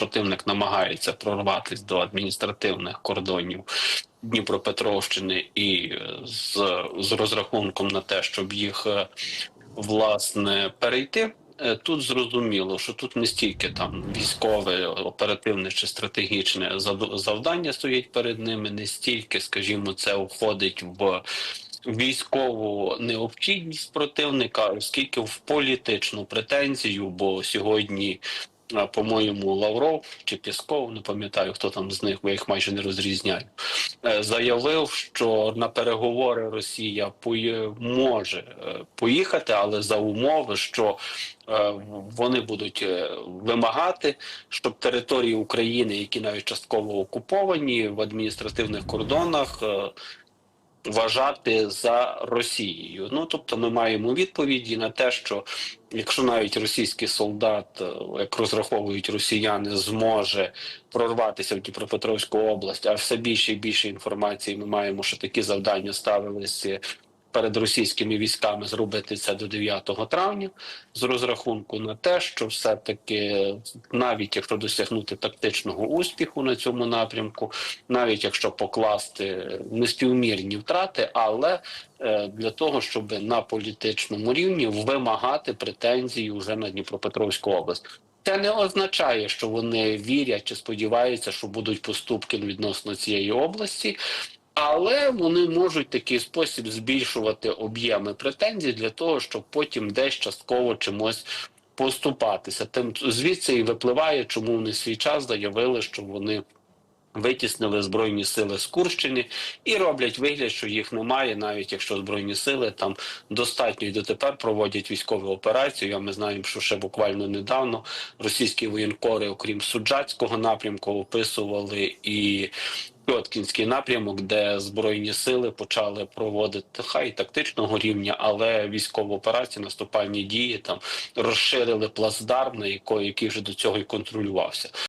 противник намагається прорватися до адміністративних кордонів Дніпропетровщини і е, з, з розрахунком на те, щоб їх е, власне перейти. Е, Тут зрозуміло, що тут не стільки там військове, оперативне чи стратегічне зав- завдання стоїть перед ними, не стільки, скажімо, це входить в військову необхідність противника, оскільки в політичну претензію, бо сьогодні. По-моєму, Лавров чи Пісков, не пам'ятаю, хто там з них, бо я їх майже не розрізняю, е, заявив, що на переговори Росія може е, поїхати, але за умови, що е, вони будуть вимагати, щоб території України, які навіть частково окуповані в адміністративних кордонах, вважати за Росією. Ну тобто, ми маємо відповіді на те, що якщо навіть російський солдат, е, як розраховують росіяни, зможе прорватися в Дніпропетровську область, а все більше і більше інформації ми маємо, що такі завдання ставилися. Перед російськими військами зробити це до 9 травня з розрахунку на те, що все-таки навіть якщо досягнути тактичного успіху на цьому напрямку, навіть якщо покласти неспівмірні втрати, але е, для того, щоб на політичному рівні вимагати претензії вже на Дніпропетровську область. Це не означає, що вони вірять чи сподіваються, що будуть поступки відносно цієї області. Але вони можуть такий спосіб збільшувати об'єми претензій для того, щоб потім десь частково чимось поступатися. Тим звідси і випливає, чому вони свій час заявили, що вони витіснили збройні сили з Курщини і роблять вигляд, що їх немає, навіть якщо збройні сили там достатньо і дотепер проводять військову операцію. А ми знаємо, що ще буквально недавно російські воєнкори, окрім суджацького напрямку, описували і. Пьоткінський напрямок, де збройні сили почали проводити хай тактичного рівня, але військову операцію, наступальні дії там розширили плацдарм, на якої який вже до цього і контролювався.